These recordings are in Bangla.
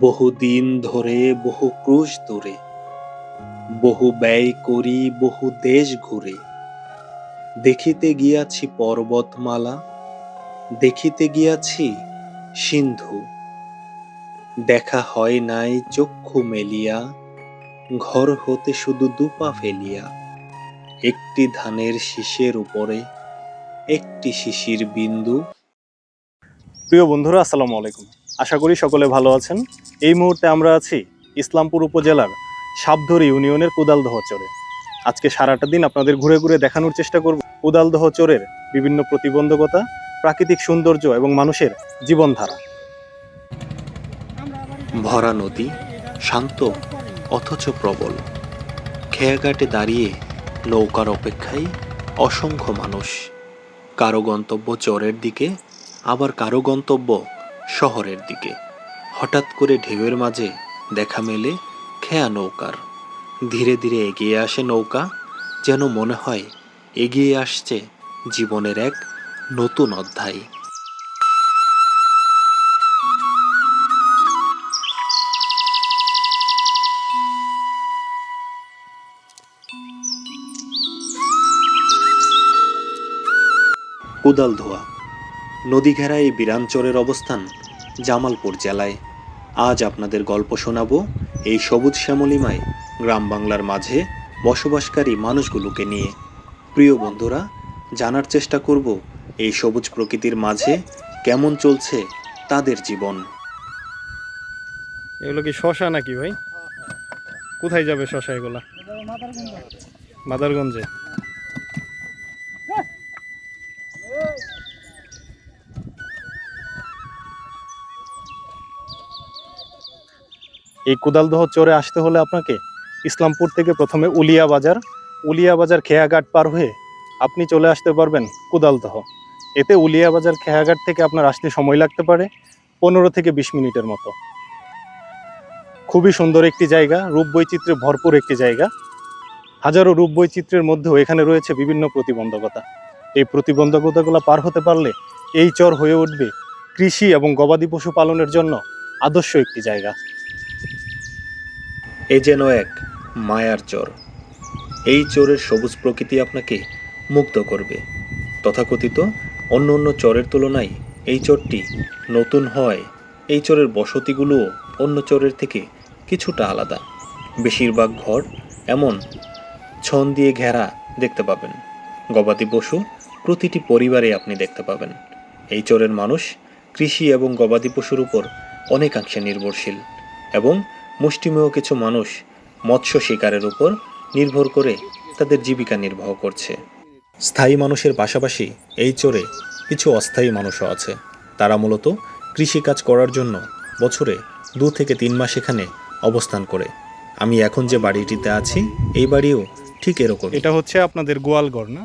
বহুদিন ধরে, বহু ক্রুশ দূরে, বহু ব্যয় করি, বহু দেশ ঘুরে। দেখিতে গিয়াছি পর্বতমালা, দেখিতে গিয়াছি সিন্ধু। দেখা হয় নাই চক্ষু মেলিয়া, ঘর হতে শুধু দুপা ফেলিয়া। একটি ধানের শীষের উপরে, একটি শিশির বিন্দু। প্রিয় বন্ধুরা, আসসালামু আলাইকুম। আশা করি সকলে ভালো আছেন। এই মুহূর্তে আমরা আছি ইসলামপুর উপজেলার সাবধর ইউনিয়নের কোদালদহ চরে। আজকে সারাটা দিন আপনাদের ঘুরে ঘুরে দেখানোর চেষ্টা করব কোদালদহ চরের বিভিন্ন প্রতিবন্ধকতা, প্রাকৃতিক সৌন্দর্য এবং মানুষের জীবনধারা। ভরা নদী শান্ত অথচ প্রবল। খেয়াঘাটে দাঁড়িয়ে নৌকার অপেক্ষায় অসংখ্য মানুষ। কারও গন্তব্য চরের দিকে, আবার কারও গন্তব্য শহরের দিকে। হঠাৎ করে ঢেউয়ের মাঝে দেখা মেলে খেয়া নৌকার। ধীরে ধীরে এগিয়ে আসে নৌকা, যেন মনে হয় এগিয়ে আসছে জীবনের এক নতুন অধ্যায়। কোদাল ধোয়া। নদী ঘেরা এই বিরাঞ্চরের অবস্থান জামালপুর জেলায়। আজ আপনাদের গল্প শোনাবো এই সবুজ শ্যামলিমায় গ্রাম বাংলার মাঝে বসবাসকারী মানুষগুলোকে নিয়ে। প্রিয় বন্ধুরা জানার চেষ্টা করব এই সবুজ প্রকৃতির মাঝে কেমন চলছে তাদের জীবন। এগুলো কি শশা নাকি ভাই? কোথায় যাবে শশা এগুলা? মাদারগঞ্জে? এই কোদালদহ চরে আসতে হলে আপনাকে ইসলামপুর থেকে প্রথমে উলিয়া বাজার উলিয়া বাজার খেয়াঘাট পার হয়ে আপনি চলে আসতে পারবেন কোদালদহ। এতে উলিয়া বাজার খেয়াঘাট থেকে আপনার আসতে সময় লাগতে পারে পনেরো থেকে বিশ মিনিটের মতো। খুবই সুন্দর একটি জায়গা, রূপ বৈচিত্র্যে ভরপুর একটি জায়গা। হাজারো রূপ বৈচিত্র্যের মধ্যেও এখানে রয়েছে বিভিন্ন প্রতিবন্ধকতা। এই প্রতিবন্ধকতাগুলো পার হতে পারলে এই চর হয়ে উঠবে কৃষি এবং গবাদি পশু পালনের জন্য আদর্শ একটি জায়গা। এ যেন এক মায়ার চর। এই চরের সবুজ প্রকৃতি আপনাকে মুগ্ধ করবে। তথাকথিত অন্য অন্য চরের তুলনায় এই চরটি নতুন হয়। এই চরের বসতিগুলোও অন্য চরের থেকে কিছুটা আলাদা। বেশিরভাগ ঘর এমন ছন দিয়ে ঘেরা দেখতে পাবেন। গবাদি পশু প্রতিটি পরিবারে আপনি দেখতে পাবেন। এই চরের মানুষ কৃষি এবং গবাদি পশুর উপর অনেকাংশে নির্ভরশীল এবং মুষ্টিমেয় কিছু মানুষ মৎস্য শিকারের উপর নির্ভর করে তাদের জীবিকা নির্বাহ করছে। স্থায়ী মানুষের পাশাপাশি এই চরে কিছু অস্থায়ী মানুষও আছে। তারা মূলত কৃষিকাজ করার জন্য বছরে দু থেকে তিন মাস এখানে অবস্থান করে। আমি এখন যে বাড়িটিতে আছি, এই বাড়িও ঠিক এরকম এটা হচ্ছে আপনাদের গোয়ালগড় না?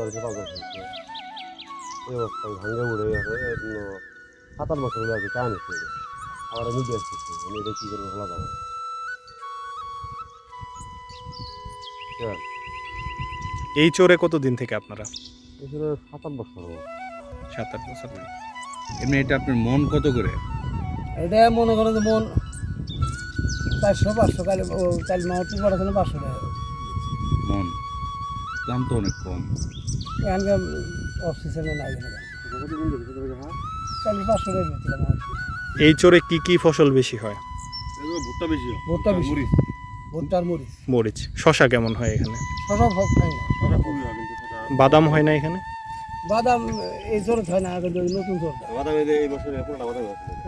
বার পাঁচ হয়েছে এই অবস্থায় ভাঙ্গে উড়ে গেছে সাত আট বছর হলে আর কি কাম হচ্ছে আবার নদী আসতেছে আমি এটা কী করব ভালো যাব এই চোরে কতদিন থেকে আপনারা? সাত আট বছর হলো। সাত আট বছর। এমনি এটা আপনার মন কত করে? এটা মনে করেন যে মন চারশো পাঁচশো কালি কালি মাহতুর পড়াশোনা পাঁচশো টাকা। দাম তো অনেক কম। এখানকার অফ সিজনে নাই চালিশ পাঁচশো টাকা দিয়েছিলাম এই চরে কি কি ফসল বেশি হয়? ভুট্টা বেশি। ভুট্টা বেশি ভুট্টার মরিচ। মরিচ। শশা কেমন হয় এখানে? খাই না। বাদাম হয় না এখানে? বাদাম এই জোর খায় না আগে নতুন জোর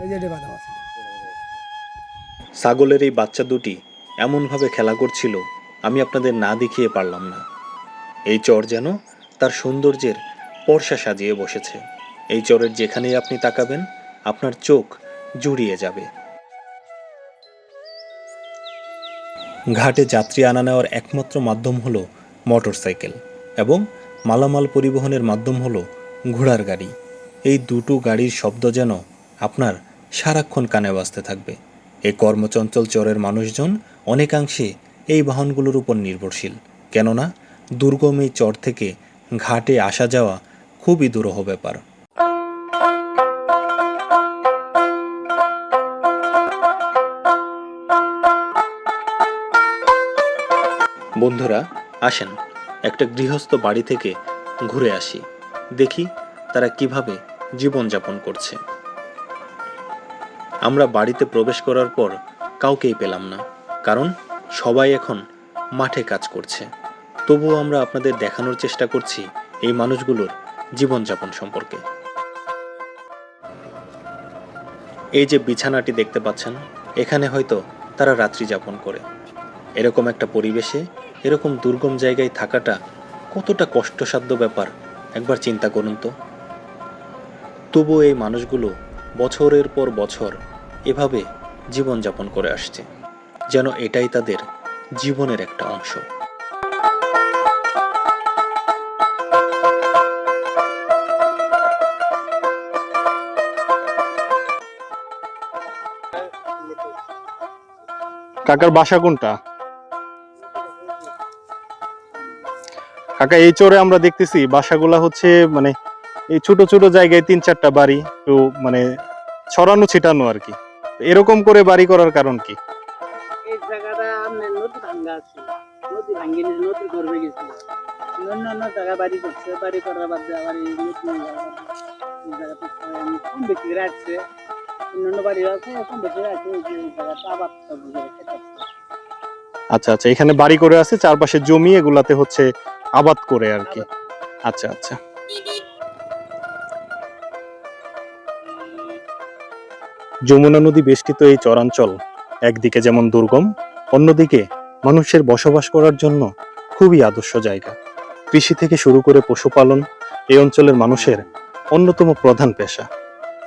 এই যে এটা বাদাম আছে। ছাগলের এই বাচ্চা দুটি এমনভাবে খেলা করছিল আমি আপনাদের না দেখিয়ে পারলাম না। এই চর যেন তার সৌন্দর্যের পর্ষা সাজিয়ে বসেছে। এই চরের যেখানেই আপনি তাকাবেন, আপনার চোখ জুড়িয়ে যাবে। ঘাটে যাত্রী আনা নেওয়ার একমাত্র মাধ্যম হলো মোটরসাইকেল এবং মালামাল পরিবহনের মাধ্যম হলো ঘোড়ার গাড়ি। এই দুটো গাড়ির শব্দ যেন আপনার সারাক্ষণ কানে বাজতে থাকবে। এই কর্মচঞ্চল চরের মানুষজন অনেকাংশে এই বাহনগুলোর উপর নির্ভরশীল। কেননা দুর্গম এই চর থেকে ঘাটে আসা যাওয়া খুবই দুরূহ ব্যাপার। বন্ধুরা, আসেন, একটা গৃহস্থ বাড়ি থেকে ঘুরে আসি। দেখি তারা কীভাবে জীবনযাপন করছে। আমরা বাড়িতে প্রবেশ করার পর কাউকেই পেলাম না, কারণ সবাই এখন মাঠে কাজ করছে। তবুও আমরা আপনাদের দেখানোর চেষ্টা করছি এই মানুষগুলোর জীবনযাপন সম্পর্কে। এই যে বিছানাটি দেখতে পাচ্ছেন, এখানে হয়তো তারা রাত্রি যাপন করে। এরকম একটা পরিবেশে, এরকম দুর্গম জায়গায় থাকাটা কতটা কষ্টসাধ্য ব্যাপার, একবার চিন্তা করুন তো। তবুও এই মানুষগুলো বছরের পর বছর এভাবে জীবনযাপন করে আসছে, যেন এটাই তাদের জীবনের একটা অংশ। কাকার বাসা কোনটা? কাকা, এই চরে আমরা দেখতেছি বাসাগুলা হচ্ছে মানে এই ছোট ছোট জায়গায় তিন চারটা বাড়ি তো মানে ছড়ানো ছিটানো আর কি। এরকম করে বাড়ি করার কারণ কি? জায়গাটা আচ্ছা আচ্ছা এখানে বাড়ি করে আছে, চারপাশে জমি, এগুলাতে হচ্ছে আবাদ করে আর কি। আচ্ছা আচ্ছা। যমুনা নদী বেষ্টিত এই চরাঞ্চল একদিকে যেমন দুর্গম, অন্যদিকে মানুষের বসবাস করার জন্য খুবই আদর্শ জায়গা। কৃষি থেকে শুরু করে পশুপালন এই অঞ্চলের মানুষের অন্যতম প্রধান পেশা।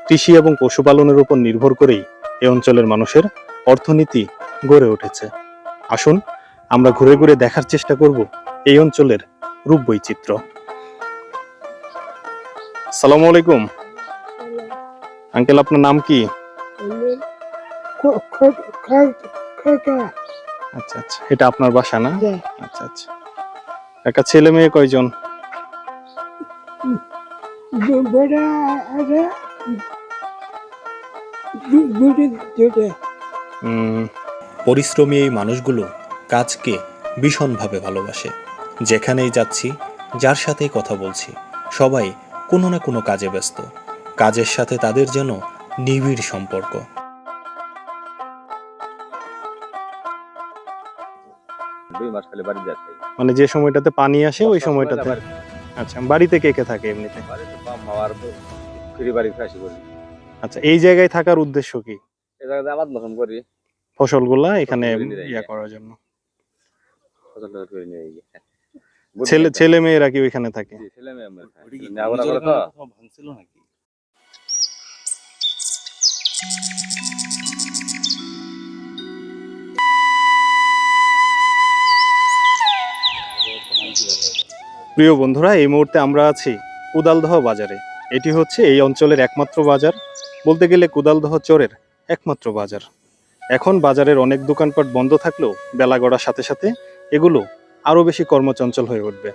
কৃষি এবং পশুপালনের উপর নির্ভর করেই এই অঞ্চলের মানুষের অর্থনীতি গড়ে উঠেছে। আসুন আমরা ঘুরে ঘুরে দেখার চেষ্টা করব এই অঞ্চলের রূপ বৈচিত্র্য। সালাম আলাইকুম। আঙ্কেল আপনার নাম কি? আচ্ছা আচ্ছা এটা আপনার বাসা না? আচ্ছা আচ্ছা। একটা ছেলে মেয়ে কয়জন? পরিশ্রমী এই মানুষগুলো কাজকে ভীষণভাবে ভালোবাসে। যেখানেই যাচ্ছি যার সাথেই কথা বলছি সবাই কোনো না কোনো কাজে ব্যস্ত। কাজের সাথে তাদের যেন নিবিড় সম্পর্ক। দুই মাস খালি বাড়ি যাচ্ছে। মানে যে সময়টাতে পানি আসে ওই সময়টাতে? আচ্ছা বাড়িতে কে কে থাকে এমনিতে? বাড়িতে মা আর ফিরে বাড়ি ফেসি করি আচ্ছা এই জায়গায় থাকার উদ্দেশ্য কি? এই জায়গাতে আবাদ মতন করি। ফসলগুলা এখানে ইয়া করার জন্য। ফসল করে নিয়ে ছেলে ছেলে মেয়েরা কি ওইখানে থাকে? ছেলে মেয়ে আমরা ভাঙছিল নাকি? প্রিয় বন্ধুরা এই মুহূর্তে আমরা আছি উদালদহ বাজারে। এটি হচ্ছে এই অঞ্চলের একমাত্র বাজার। বলতে গেলে কুদালদহ চরের একমাত্র বাজার। এখন বাজারের অনেক দোকানপাট বন্ধ থাকলেও বেলা গড়ার সাথে সাথে এগুলো আরও বেশি কর্মচঞ্চল হয়ে উঠবে।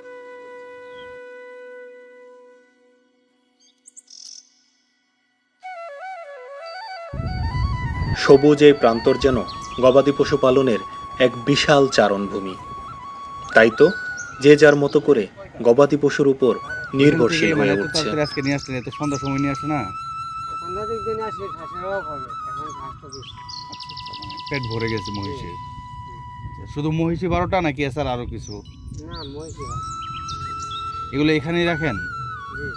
সবুজ এই প্রান্তর যেন গবাদি পশু পালনের এক বিশাল চারণভূমি তাই তো যে যার মতো করে গবাদি পশুর উপর নির্ভরশীল হয়ে উঠছে। আজকে নিয়ে সময় নিয়ে আসে না। সাংঘাতিক দিনে আসলে ঘাসের অভাব হবে। এখন ঘাসটা বেশি। আচ্ছা আচ্ছা মানে পেট ভরে গেছে মহিষের আচ্ছা, শুধু মহিষী বারোটা নাকি এছাড়া আরও কিছু? না মহিষি। এগুলো এখানেই রাখেন? জি।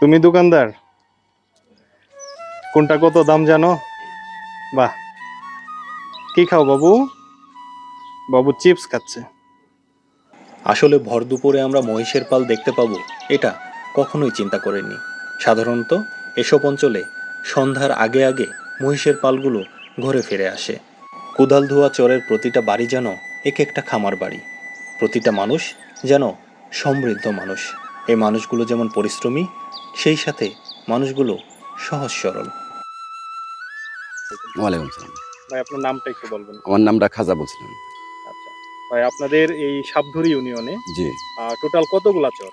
তুমি দোকানদার? কোনটা কত দাম জানো? বাহ। কি খাও বাবু? বাবু চিপস খাচ্ছে। আসলে ভর দুপুরে আমরা মহিষের পাল দেখতে পাব এটা কখনোই চিন্তা করেনি সাধারণত এসব অঞ্চলে সন্ধ্যার আগে আগে মহিষের পালগুলো ঘরে ফিরে আসে। কুদালধোয়া চরের প্রতিটা বাড়ি যেন এক একটা খামার বাড়ি। প্রতিটা মানুষ যেন সমৃদ্ধ মানুষ। এই মানুষগুলো যেমন পরিশ্রমী সেই সাথে মানুষগুলো সহজ সরল। ওয়ালাইকুম ভাই আপনার নামটা একটু বলবেন। আমার নামটা খাজা বলছিলাম। আপনাদের এই সাবধুরি ইউনিয়নে জি। টোটাল কতগুলা চর?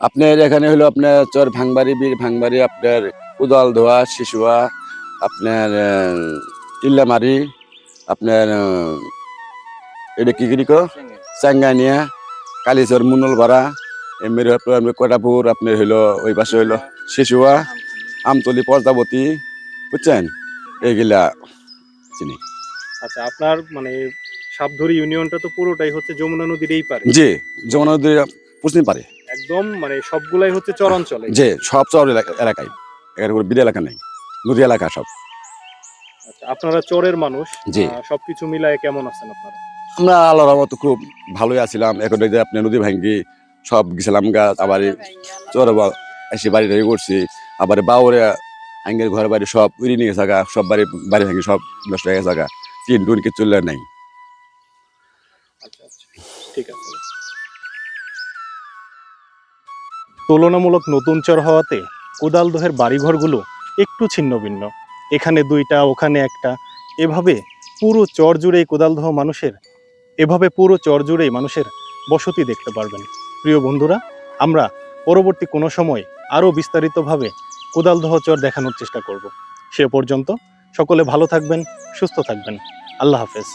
আপনার এখানে হলো আপনার চর ভাঙবাড়ি বীর ভাঙবাড়ি আপনার উদল ধোয়া শিশুয়া আপনার ইল্লামারি আপনার এটা কি করি কো? চাঙ্গানিয়া কালীচর মুনলপাড়া এমনি আপনার কটাপুর আপনার হইল ওই পাশে হইল শিশুয়া আমতলি। পর্দাবতী বুঝছেন? এইগুলা চিনি। আচ্ছা আপনার মানে সাবধুরি ইউনিয়নটা তো পুরোটাই হচ্ছে যমুনা নদীর এই পারে। জি যেমন ওদের পুষতে পারে। একদম মানে সবগুলাই হচ্ছে চরাঞ্চলে। যে সব চর এলাকা- এলাকায়। এখানে কোনো বিল এলাকা নেই। নদী এলাকা সব। আচ্ছা আপনারা চরের মানুষ। জি। সবকিছু মিলায় কেমন আছেন আপনারা? আমরা আল্লাহর রহমতে খুব ভালোই আছিলাম। এখন এই যে আপনি নদী ভাঙ্গি সব গেছিলাম গাছ আবার চর এসে বাড়ি টাড়ি করছি আবার বাউরে আঙ্গের ঘর বাড়ি সব উড়ি নিয়ে গা, সব বাড়ি বাড়ি ভাঙ্গি সব নষ্ট হয়ে গেছে গা। টিন টুন কিছু নাই। ঠিক আছে। তুলনামূলক নতুন চর হওয়াতে কোদালদহের বাড়িঘরগুলো একটু ছিন্ন ভিন্ন এখানে দুইটা, ওখানে একটা। এভাবে পুরো চর জুড়েই কোদালদহ মানুষের, এভাবে পুরো চর জুড়েই মানুষের বসতি দেখতে পারবেন। প্রিয় বন্ধুরা, আমরা পরবর্তী কোনো সময় আরও বিস্তারিতভাবে কোদালদহ চর দেখানোর চেষ্টা করব। সে পর্যন্ত সকলে ভালো থাকবেন, সুস্থ থাকবেন। আল্লাহ হাফেজ।